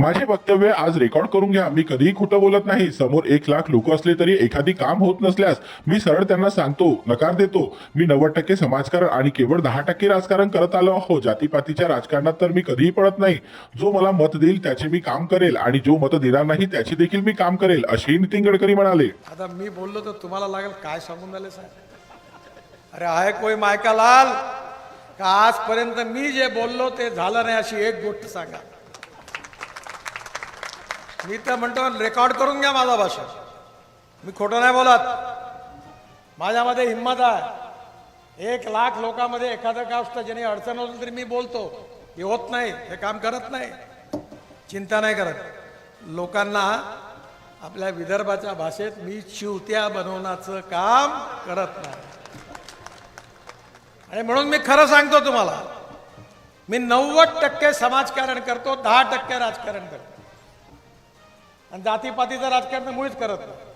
माझे वक्तव्य आज रेकॉर्ड करून घ्या. मी कधीही खोटं बोलत नाही. समोर एक लाख लोक असले तरी एखादी काम होत नसल्यास मी सरळ त्यांना सांगतो नकार देतो. मी नव्वद टक्के समाजकारण आणि केवळ दहा टक्के राजकारण करत आलो आहो. जातीपातीच्या राजकारणात तर मी कधीही पडत नाही. जो मला मत देईल त्याचे मी काम करेल आणि जो मत देणार नाही त्याचे देखील मी काम करेल असेही नितीन गडकरी म्हणाले. आता मी बोललो तर तुम्हाला लागेल काय सांगून झाले साहेब? अरे आहे कोई मायका लाल? का आजपर्यंत मी जे बोललो ते झालं नाही अशी एक गोष्ट सांगा. मी तर म्हणतो रेकॉर्ड करून घ्या माझा भाषण मी खोटं नाही बोलत. माझ्यामध्ये हिंमत आहे. एक लाख लोकांमध्ये एखादं गोष्ट ज्याने अडचण असेल तरी मी बोलतो. हे होत नाही हे काम करत नाही. चिंता नाही करत. लोकांना आपल्या विदर्भाच्या भाषेत मी चिवत्या बनवण्याचं काम करत नाही. आणि म्हणून मी खरं सांगतो तुम्हाला मी नव्वद टक्के समाजकारण करतो दहा टक्के राजकारण करतो. आणि जातीपातीचं राजकारण मुळीच करत नाही.